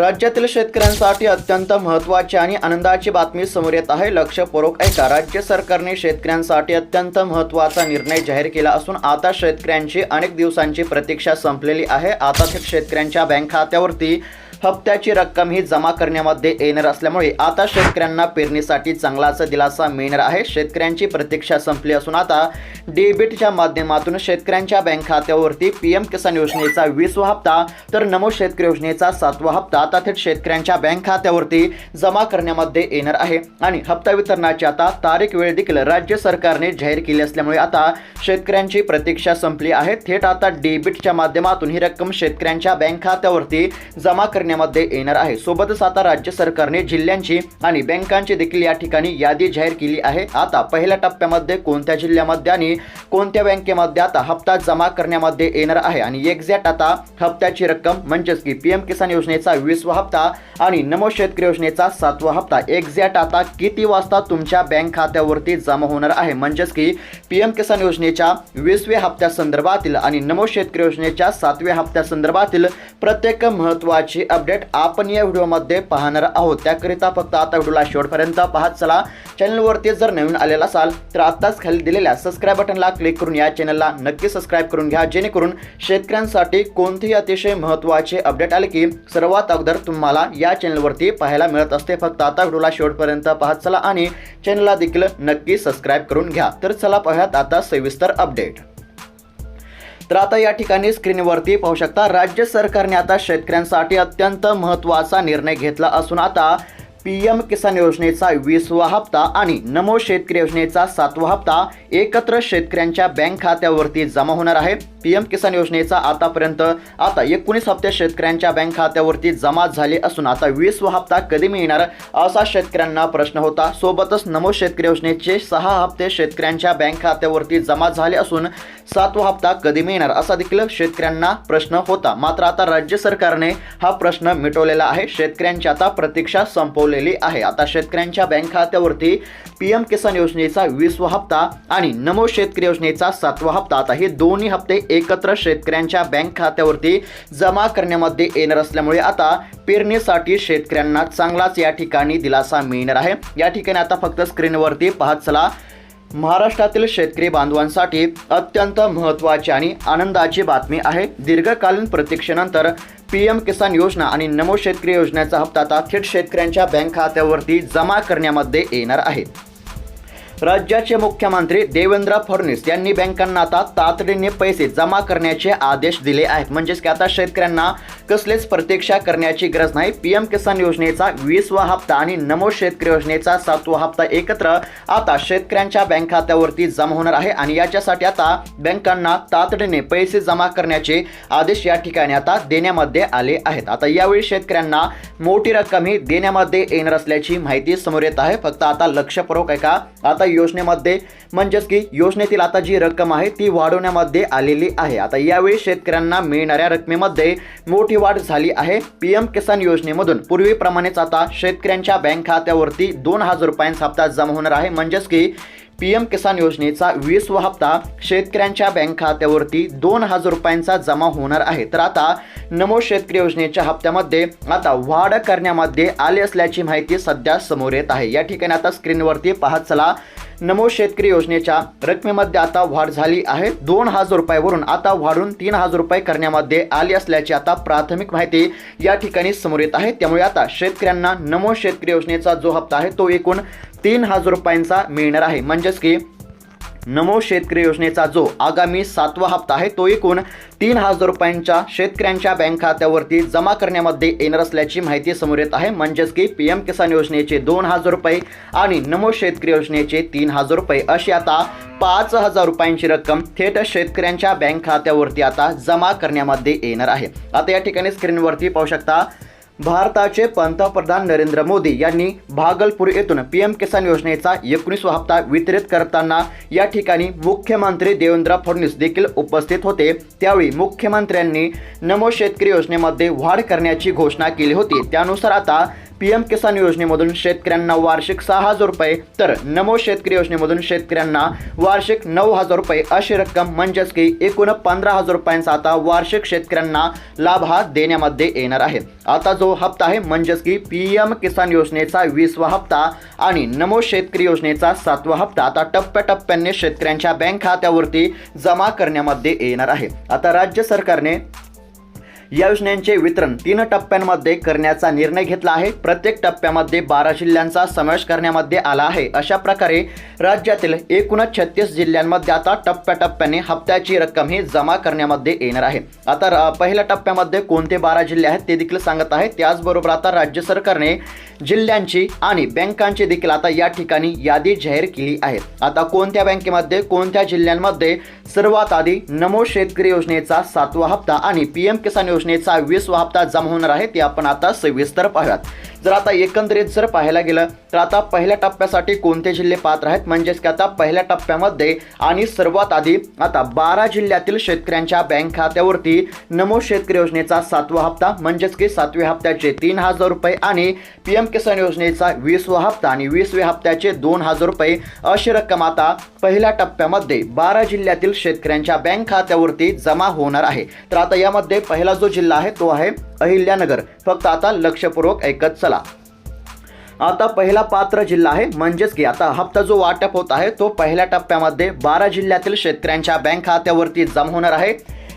राज्यातील शेतकऱ्यांसाठी अत्यंत महत्त्वाची आणि आनंदाची बातमी समोर येत आहे. लक्षपूर्वक ऐका. राज्य सरकारने शेतकऱ्यांसाठी अत्यंत महत्त्वाचा निर्णय जाहीर केला असून आता शेतकऱ्यांची अनेक दिवसांची प्रतीक्षा संपलेली आहे. आता थेट शेतकऱ्यांच्या बँक खात्यावरती हप्त्याची रक्कम ही जमा करण्यामध्ये येणार असल्यामुळे आता शेतकऱ्यांना पेरणीसाठी चांगलाच दिलासा मिळणार आहे. शेतकऱ्यांची प्रतीक्षा संपली असून आता डेबिटच्या माध्यमातून शेतकऱ्यांच्या बँक खात्यावरती पी एम किसान योजनेचा वीसवा हप्ता तर नमो शेतकरी योजनेचा सातवा हप्ता आता थेट शेतकऱ्यांच्या बँक खात्यावरती जमा करण्यामध्ये येणार आहे. आणि हप्ता वितरणाची आता तारीख वेळ देखील राज्य सरकारने जाहीर केली असल्यामुळे आता शेतकऱ्यांची प्रतीक्षा संपली आहे. थेट आता डेबिटच्या माध्यमातून ही रक्कम शेतकऱ्यांच्या बँक खात्यावरती जमा करण्यामध्ये येणार आहे. सोबतच आता राज्य सरकारने जिल्ह्यांची आणि बँकांची देखील या ठिकाणी यादी जाहीर केली आहे. आता पहिल्या टप्प्यामध्ये कोणत्या जिल्ह्यामध्ये आणि कोणत्या बँकेमध्ये आता हप्ता जमा करण्यामध्ये येणार आहे? आणि एक्झॅक्ट आता हप्त्याची रक्कम म्हणजेच की पी एम किसान योजनेचा वीसवा हप्ता आणि नमो शेतकरी योजनेचा सातवा हप्ता. एक्झॅक्ट आता किती वाजता तुमच्या बँक खात्यावरती जमा होणार आहे? म्हणजेच की पी एम किसान योजनेच्या वीसव्या हप्त्या संदर्भातील आणि नमो शेतकरी योजनेच्या सातव्या हप्त्या संदर्भातील प्रत्येक महत्त्वाची अपडेट आपण या व्हिडिओमध्ये पाहणार आहोत. त्याकरिता फक्त आता व्हिडिओला शेवटपर्यंत पाहत चला. चॅनलवरती जर नवीन आलेला असाल तर आत्ताच खाली दिलेल्या सबस्क्राईब बटनला क्लिक करून या चॅनलला नक्की सबस्क्राईब करून घ्या जेणेकरून शेतकऱ्यांसाठी कोणतेही अतिशय महत्त्वाचे अपडेट आले की सर्वात अगोदर तुम्हाला या चॅनलवरती पाहायला मिळत असते. फक्त आता व्हिडिओला शेवटपर्यंत पाहत चला आणि चॅनलला देखील नक्की सबस्क्राईब करून घ्या. तर चला पाहूयात आता सविस्तर अपडेट तर आता या ठिकाणी स्क्रीनवरती पाहू शकता राज्य सरकारने आता शेतकऱ्यांसाठी अत्यंत महत्त्वाचा निर्णय घेतला असून आता पी एम किसान योजनेचा वीसवा हप्ता आणि नमो शेतकरी योजनेचा सातवा हप्ता एकत्र शेतकऱ्यांच्या बँक खात्यावरती जमा होणार आहे. पी एम किसान योजनेचा आतापर्यंत आता एकोणीस हप्ते शेतकऱ्यांच्या बँक खात्यावरती जमा झाले असून आता वीसवा हप्ता कधी मिळणार असा शेतकऱ्यांना प्रश्न होता. सोबतच नमो शेतकरी योजनेचे सहा हप्ते शेतकऱ्यांच्या बँक खात्यावरती जमा झाले असून सातवा हप्ता कधी मिळणार असा देखील शेतकऱ्यांना प्रश्न होता. मात्र आता राज्य सरकारने हा प्रश्न मिटवलेला आहे. शेतकऱ्यांची आता प्रतीक्षा संपवलेली आहे. आता शेतकऱ्यांच्या बँक खात्यावरती पी एम किसान योजनेचा वीसवा हप्ता आणि नमो शेतकरी योजनेचा सातवा हप्ता. आता हे दोन्ही हप्ते एकत्र शेतकऱ्यांच्या बँक खात्यावरती जमा करण्यामध्ये येणार असल्यामुळे आता पेरणीसाठी शेतकऱ्यांना चांगलाच या ठिकाणी दिलासा मिळणार आहे. या ठिकाणी आता फक्त स्क्रीनवरती पाहत चला. महाराष्ट्रातील शेतकरी बांधवांसाठी अत्यंत महत्त्वाची आणि आनंदाची बातमी आहे. दीर्घकालीन प्रतीक्षेनंतर पी एम किसान योजना आणि नमो शेतकरी योजनेचा हप्ता आता थेट शेतकऱ्यांच्या बँक खात्यावरती जमा करण्यामध्ये येणार आहे. राज्याचे मुख्यमंत्री देवेंद्र फडणवीस यांनी बँकांना आता तातडीने पैसे जमा करण्याचे आदेश दिले आहेत. म्हणजेच की आता शेतकऱ्यांना कसलेच प्रतीक्षा करण्याची गरज नाही. पी एम किसान योजनेचा वीसवा हप्ता आणि नमो शेतकरी योजनेचा सातवा हप्ता एकत्र आता शेतकऱ्यांच्या बँक खात्यावरती जमा होणार आहे आणि याच्यासाठी आता बँकांना तातडीने पैसे जमा करण्याचे आदेश या ठिकाणी आता देण्यामध्ये आले आहेत. आता यावेळी शेतकऱ्यांना मोठी रक्कम ही देण्यामध्ये येणार असल्याची माहिती समोर येत आहे. फक्त आता लक्षपूर्वक आहे का आता योजनेमध्ये म्हणजेच की योजनेतील आता जी रक्कम आहे ती वाढवण्यामध्ये आलेली आहे. आता यावेळी शेतकऱ्यांना मिळणाऱ्या रकमेमध्ये मोठी वाढ झाली आहे पी एम किसान योजनेमधून. पूर्वीप्रमाणेच आता शेतकऱ्यांच्या बँक खात्यावरती दोन हजार रुपयांचा हप्ता जमा होणार आहे. म्हणजेच की पी एम किसान योजनेचा वीसवा हप्ता शेतकऱ्यांच्या बँक खात्यावरती दोन हजार रुपयांचा जमा होणार आहे. तर आता नमो शेतकरी योजनेच्या हप्त्यामध्ये आता वाढ करण्यामध्ये आले असल्याची माहिती सध्या समोर येत आहे. या ठिकाणी आता स्क्रीनवरती पाहत चला नमो शेतकरी योजनेच्या रकमेमध्ये आता वाढ झाली आहे. दोन हजार रुपयावरून आता वाढून तीन हजार रुपये करण्यामध्ये आली असल्याची आता प्राथमिक माहिती या ठिकाणी समोर येत आहे. त्यामुळे आता शेतकऱ्यांना नमो शेतकरी योजनेचा जो हप्ता आहे तो एकूण तीन हजार रुपयांचा मिळणार आहे. म्हणजेच की नमो शेतकरी योजनेचा जो आगामी सातवा हप्ता आहे तो एकूण तीन हजार रुपयांच्या शेतकऱ्यांच्या बँक खात्यावरती जमा करण्यामध्ये येणार असल्याची माहिती समोर येत आहे. म्हणजेच की पी एम किसान योजनेचे दोन हजार रुपये आणि नमो शेतकरी योजनेचे तीन हजार रुपये अशी आता पाच हजार रुपयांची रक्कम थेट शेतकऱ्यांच्या बँक खात्यावरती आता जमा करण्यामध्ये येणार आहे. आता या ठिकाणी स्क्रीनवरती पाहू शकता भारताचे पंतप्रधान नरेंद्र मोदी यांनी भागलपूर येथून पी एम किसान योजनेचा एकोणीसवा हप्ता वितरित करताना या ठिकाणी मुख्यमंत्री देवेंद्र फडणवीस देखील उपस्थित होते. त्यावेळी मुख्यमंत्र्यांनी नमो शेतकरी योजनेमध्ये वाढ करण्याची घोषणा केली होती. त्यानुसार आता पी एम किसान योजनेमधून शेतकऱ्यांना वार्षिक सहा हजार रुपये. तर नमो शेतकरी योजनेमधून शेतकऱ्यांना वार्षिक नऊ हजार रुपये अशी रक्कम म्हणजेच की एकूण पंधरा हजार रुपयांचा आता वार्षिक शेतकऱ्यांना लाभ हा देण्यामध्ये येणार आहे. आता जो हप्ता आहे म्हणजेच की पी एम किसान योजनेचा वीसवा हप्ता आणि नमो शेतकरी योजनेचा सातवा हप्ता आता टप्प्याटप्प्याने शेतकऱ्यांच्या बँक खात्यावरती जमा करण्यामध्ये येणार आहे. आता राज्य सरकारने या योजनेचे वितरण तीन टप्प्यांमध्ये करण्याचा निर्णय घेतला आहे. प्रत्येक टप्प्यामध्ये बारा जिल्ह्यांचा समावेश करण्यामध्ये आला आहे. अशा प्रकारे राज्यातील एकूणच छत्तीस जिल्ह्यांमध्ये आता टप्प्याटप्प्याने हप्त्याची रक्कम ही जमा करण्यामध्ये येणार आहे. आता पहिल्या टप्प्यामध्ये कोणते बारा जिल्हे आहेत ते देखील सांगत आहे. त्याचबरोबर आता राज्य सरकारने जिल्ह्यांची आणि बँकांची देखील आता या ठिकाणी यादी जाहीर केली आहे. आता कोणत्या बँकेमध्ये कोणत्या जिल्ह्यांमध्ये सर्वात आधी नमो शेतकरी योजनेचा सातवा हप्ता आणि पी एम किसान योजनेचा वीसवा हप्ता जमा होणार आहे ते आपण आता सविस्तर पाहूयात. जर आता एकंदरीत जर पाहायला गेलं तर आता पहिल्या टप्प्यासाठी कोणते जिल्हे पात्र आहेत? म्हणजेच की आता पहिल्या टप्प्यामध्ये आणि सर्वात आधी आता बारा जिल्ह्यातील शेतकऱ्यांच्या बँक खात्यावरती नमो शेतकरी योजनेचा सातवा हप्ता म्हणजेच की सातव्या हप्त्याचे तीन हजार रुपये आणि पी एम किसान योजनेचा वीसवा हप्ता आणि वीसव्या हप्त्याचे दोन हजार रुपये अशी रक्कम आता पहिल्या टप्प्यामध्ये बारा जिल्ह्यातील शेतकऱ्यांच्या बँक खात्यावरती जमा होणार आहे. तर आता यामध्ये पहिला जो जिल्हा आहे तो आहे अहिल्यानगर. फक्त आता लक्षपूर्वक ऐकत चला. आता पहिला पात्र जिल्हा आहे म्हणजेच की आता हप्ता जो वाटप होत आहे तो पहिल्या टप्प्यामध्ये बारा जिल्ह्यातील शेतकऱ्यांच्या बँक खात्यावरती जमा होणार आहे.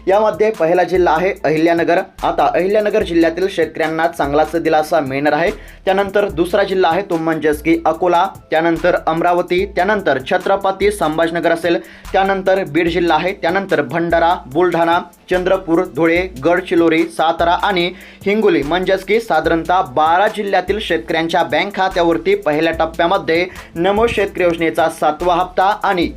यामध्ये पहिला जिल्हा आहे अहिल्यानगर. आता अहिल्यानगर जिल्ह्यातील शेतकऱ्यांना चांगलाच दिलासा मिळणार आहे. त्यानंतर दुसरा जिल्हा आहे तो म्हणजेच की अकोला त्यानंतर अमरावती त्यानंतर छत्रपती संभाजीनगर असेल. त्यानंतर बीड जिल्हा आहे त्यानंतर भंडारा बुलढाणा चंद्रपूर धुळे गडचिरोली सातारा आणि हिंगोली. म्हणजेच की साधारणतः बारा जिल्ह्यातील शेतकऱ्यांच्या बँक खात्यावरती पहिल्या टप्प्यामध्ये नमो शेतकरी योजनेचा सातवा हप्ता आणि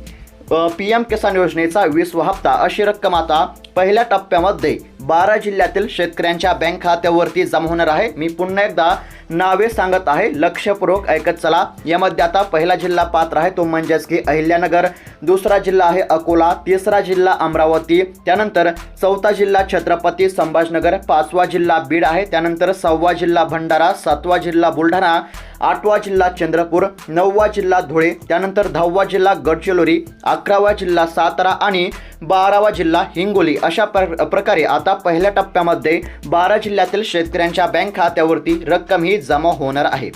पी एम किसान योजनेचा वीसवा हप्ता अशी रक्कम आता पहिल्या टप्प्यामध्ये बारा जिल्ह्यातील शेतकऱ्यांच्या बँक खात्यावरती जमा होणार आहे. मी पुन्हा एकदा नावे सांगत आहे. लक्षपूर्वक ऐकत चला. यामध्ये आता पहिला जिल्हा पात्र आहे तो म्हणजेच की अहिल्यानगर दुसरा जिल्हा आहे अकोला तिसरा जिल्हा अमरावती त्यानंतर चौथा जिल्हा छत्रपती संभाजनगर पाचवा जिल्हा बीड आहे त्यानंतर सहावा जिल्हा भंडारा सातवा जिल्हा बुलढाणा आठवा जिल्हा चंद्रपूर नववा जिल्हा धुळे त्यानंतर दहावा जिल्हा गडचिरोली अकरावा जिल्हा सातारा आणि बारावा जिल्हा हिंगोली. अशा प्र प्रकारे आता पहिल्या टप्प्यामध्ये बारा जिल्ह्यातील शेतकऱ्यांच्या बँक खात्यावरती रक्कम ही जमा होणार आहे.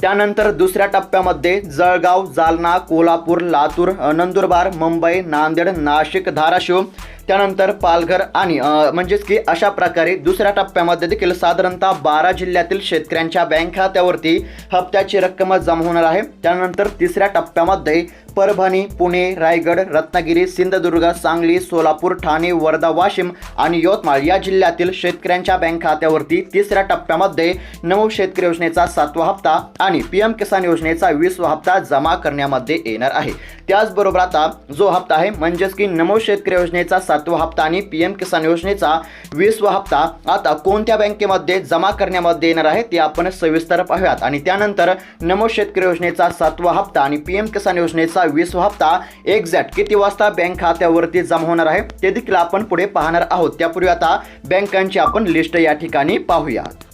त्यानंतर दुसऱ्या टप्प्यामध्ये जळगाव जालना कोल्हापूर लातूर नंदुरबार मुंबई नांदेड नाशिक धाराशिव त्यानंतर पालघर आणि म्हणजेच की अशा प्रकारे दुसऱ्या टप्प्यामध्ये देखील साधारणतः बारा जिल्ह्यातील शेतकऱ्यांच्या बँक खात्यावरती हप्त्याची रक्कम जमा होणार आहे. त्यानंतर तिसऱ्या टप्प्यामध्ये परभणी पुणे रायगड रत्नागिरी सिंधुदुर्ग सांगली सोलापूर ठाणे वर्धा वाशिम आणि यवतमाळ या जिल्ह्यातील शेतकऱ्यांच्या बँक खात्यावरती तिसऱ्या टप्प्यामध्ये नमो शेतकरी योजनेचा सातवा हप्ता आणि पी एम किसान योजनेचा वीसवा हप्ता जमा करण्यामध्ये येणार आहे. त्याचबरोबर आता जो हप्ता आहे म्हणजेच की नमो शेतकरी योजनेचा सात सातवा हप्ता आणि पी एम किसान योजनेचा वीसवा हप्ता आता कोणत्या बँकेमध्ये जमा करण्यामध्ये येणार आहे ते आपण सविस्तर पाहूयात. आणि त्यानंतर नमो शेतकरी योजनेचा सातवा हप्ता आणि पी एम किसान योजनेचा वीसवा हप्ता एक्झॅक्ट किती वाजता बँक खात्यावरती जमा होणार आहे ते देखील आपण पुढे पाहणार आहोत. त्यापूर्वी आता बँकांची आपण लिस्ट या ठिकाणी पाहूयात.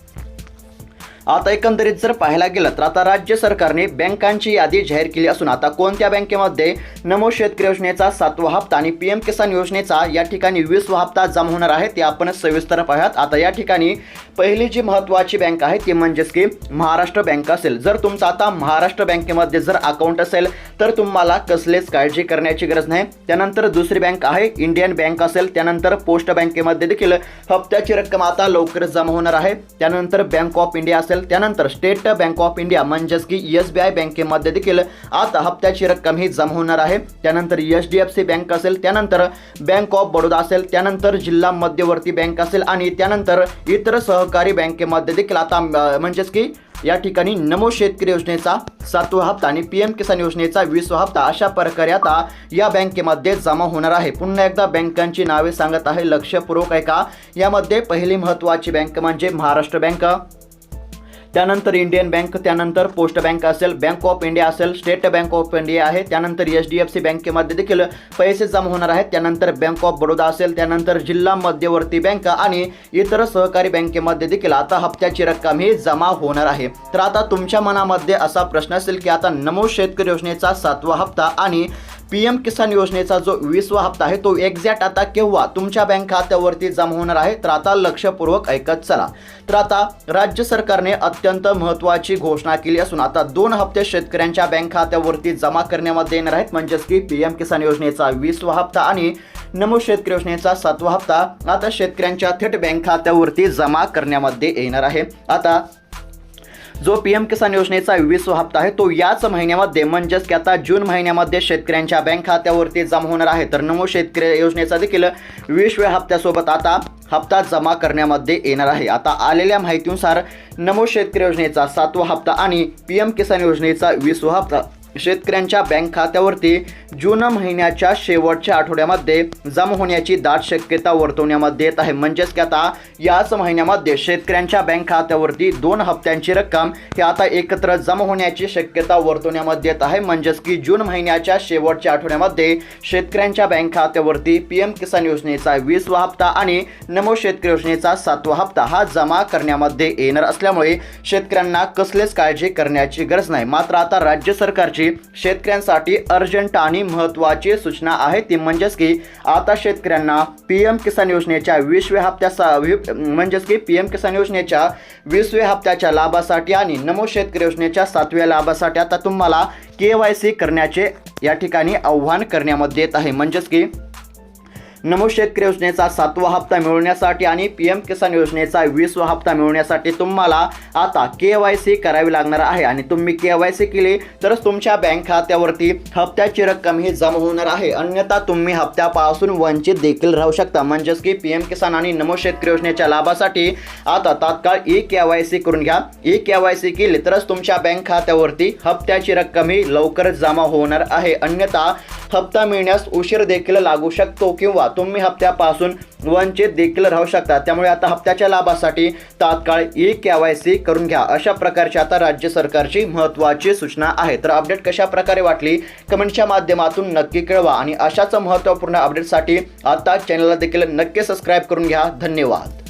आता एकंदरीत जर पाहायला गेलं तर आता राज्य सरकारने बँकांची यादी जाहीर केली असून आता कोणत्या बँकेमध्ये नमो शेतकरी योजनेचा सातवा हप्ता आणि पी एम किसान योजनेचा या ठिकाणी वीसवा हप्ता जमा होणार आहे ते आपण सविस्तर पाहूयात. आता या ठिकाणी पहिली जी महत्त्वाची बँक आहे ती म्हणजेच की महाराष्ट्र बँक असेल. जर तुमचं आता महाराष्ट्र बँकेमध्ये जर अकाउंट असेल तर तुम्हाला कसलेच काळजी करण्याची गरज नाही. त्यानंतर दुसरी बँक आहे इंडियन बँक असेल. त्यानंतर पोस्ट बँकेमध्ये देखील हप्त्याची रक्कम आता लवकरच जमा होणार आहे. त्यानंतर बँक ऑफ इंडिया असेल त्यानंतर स्टेट बँक ऑफ इंडिया म्हणजेच की एस बी आय बँकेमध्ये देखील आता हप्त्याची रक्कम ही जमा होणार आहे. त्यानंतर H D F C bank असेल त्यानंतर बँक ऑफ बडोदा असेल त्यानंतर जिल्हा मध्यवर्ती बँक असेल आणि त्यानंतर इतर सहकारी बँकेमध्ये देखील आता म्हणजेच की या ठिकाणी नमो शेतकरी योजनेचा सातवा हप्ता आणि पी एम किसान योजनेचा वीसवा हप्ता अशा प्रकारे आता या बँकेमध्ये जमा होणार आहे. पुन्हा एकदा बँकांची नावे सांगत आहे लक्षपूर्वक आहे का यामध्ये पहिली महत्त्वाची बँक म्हणजे महाराष्ट्र बँक. त्यानंतर इंडियन बँक त्यानंतर पोस्ट बँक असेल बँक ऑफ इंडिया असेल स्टेट बँक ऑफ इंडिया आहे. त्यानंतर एच डी एफ सी बँकेमध्ये देखील पैसे जमा होणार आहेत. त्यानंतर बँक ऑफ बडोदा असेल त्यानंतर जिल्हा मध्यवर्ती बँक आणि इतर सहकारी बँकेमध्ये देखील आता हप्त्याची रक्कम ही जमा होणार आहे. तर आता तुमच्या मनामध्ये असा प्रश्न असेल की आता नमो शेतकरी योजनेचा सातवा हप्ता आणि पी एम किसान योजनेचा जो वीसवा हप्ता आहे तो एक्झॅक्ट आता केव्हा? तुमच्या बँक खात्यावरती जमा होणार आहे? तर आता लक्षपूर्वक ऐकत चला. तर आता राज्य सरकारने अत्यंत महत्त्वाची घोषणा केली असून आता दोन हप्ते शेतकऱ्यांच्या बँक खात्यावरती जमा करण्यामध्ये येणार आहेत. म्हणजेच की पी एम किसान योजनेचा वीसवा हप्ता आणि नमो शेतकरी योजनेचा सातवा हप्ता आता शेतकऱ्यांच्या थेट बँक खात्यावरती जमा करण्यामध्ये येणार आहे. आता जो पी एम किसान योजनेचा वीसवा हप्ता आहे तो याच महिन्यामध्ये म्हणजेच की आता जून महिन्यामध्ये शेतकऱ्यांच्या बँक खात्यावरती जमा होणार आहे. तर नमो शेतकरी योजनेचा देखील वीसव्या हप्त्यासोबत आता हप्ता जमा करण्यामध्ये येणार आहे. आता आलेल्या माहितीनुसार नमो शेतकरी योजनेचा सातवा हप्ता आणि पी एम किसान योजनेचा वीसवा हप्ता शेतकऱ्यांच्या बँक खात्यावरती जून महिन्याच्या शेवटच्या आठवड्यामध्ये जमा होण्याची दाट शक्यता वर्तवण्यामध्ये येत आहे. म्हणजेच की आता याच महिन्यामध्ये शेतकऱ्यांच्या बँक खात्यावरती दोन हप्त्यांची रक्कम ही आता एकत्र जमा होण्याची शक्यता वर्तवण्यामध्ये येत आहे. म्हणजेच की जून महिन्याच्या शेवटच्या आठवड्यामध्ये शेतकऱ्यांच्या बँक खात्यावरती पी एम किसान योजनेचा वीसवा हप्ता आणि नमो शेतकरी योजनेचा सातवा हप्ता हा जमा करण्यामध्ये येणार असल्यामुळे शेतकऱ्यांना कसलेच काळजी करण्याची गरज नाही. मात्र आता राज्य सरकारची शेतकऱ्यांसाठी अर्जंट आणि महत्त्वाची सूचना आहे. ती म्हणजेच की आता शेतकऱ्यांना पी एम किसान योजनेच्या वीसव्या हप्त्याचा म्हणजेच की पी एम किसान योजनेच्या वीसव्या हप्त्याच्या लाभासाठी आणि नमो शेतकरी योजनेच्या सातव्या लाभासाठी आता तुम्हाला के वाय सी करण्याचे या ठिकाणी आव्हान करण्यामध्ये येत आहे. म्हणजेच की नमो शेतकरी योजनेचा सातवा हप्ता मिळवण्यासाठी आणि पी एम किसान योजनेचा वीसवा हप्ता मिळवण्यासाठी तुम्हाला आता के वाय सी करावी लागणार आहे. आणि तुम्ही के वाय सी केली तरच तुमच्या बँक खात्यावरती हप्त्याची रक्कम ही जमा होणार आहे. अन्यथा तुम्ही हप्त्यापासून वंचित देखील राहू शकता. म्हणजेच की पी एम किसान आणि नमो शेतकरी योजनेच्या लाभासाठी आता तात्काळ ई के वाय सी करून घ्या. ई के वाय सी केली तरच तुमच्या बँक खात्यावरती हप्त्याची रक्कम ही लवकर जमा होणार आहे. अन्यथा हप्ता मिळण्यास उशीर देखील लागू शकतो किंवा तुम्ही हप्त्यापासून वंचित देखील राहू शकता. त्यामुळे आता हप्त्याच्या लाभासाठी तात्काळ ई के वाय सी करून घ्या. अशा प्रकारची आता राज्य सरकारची महत्त्वाची सूचना आहे. तर अपडेट कशा प्रकारे वाटली? कमेंटच्या माध्यमातून नक्की कळवा. आणि अशाच महत्त्वपूर्ण अपडेटसाठी आता चॅनलला देखील नक्की सबस्क्राईब करून घ्या. धन्यवाद.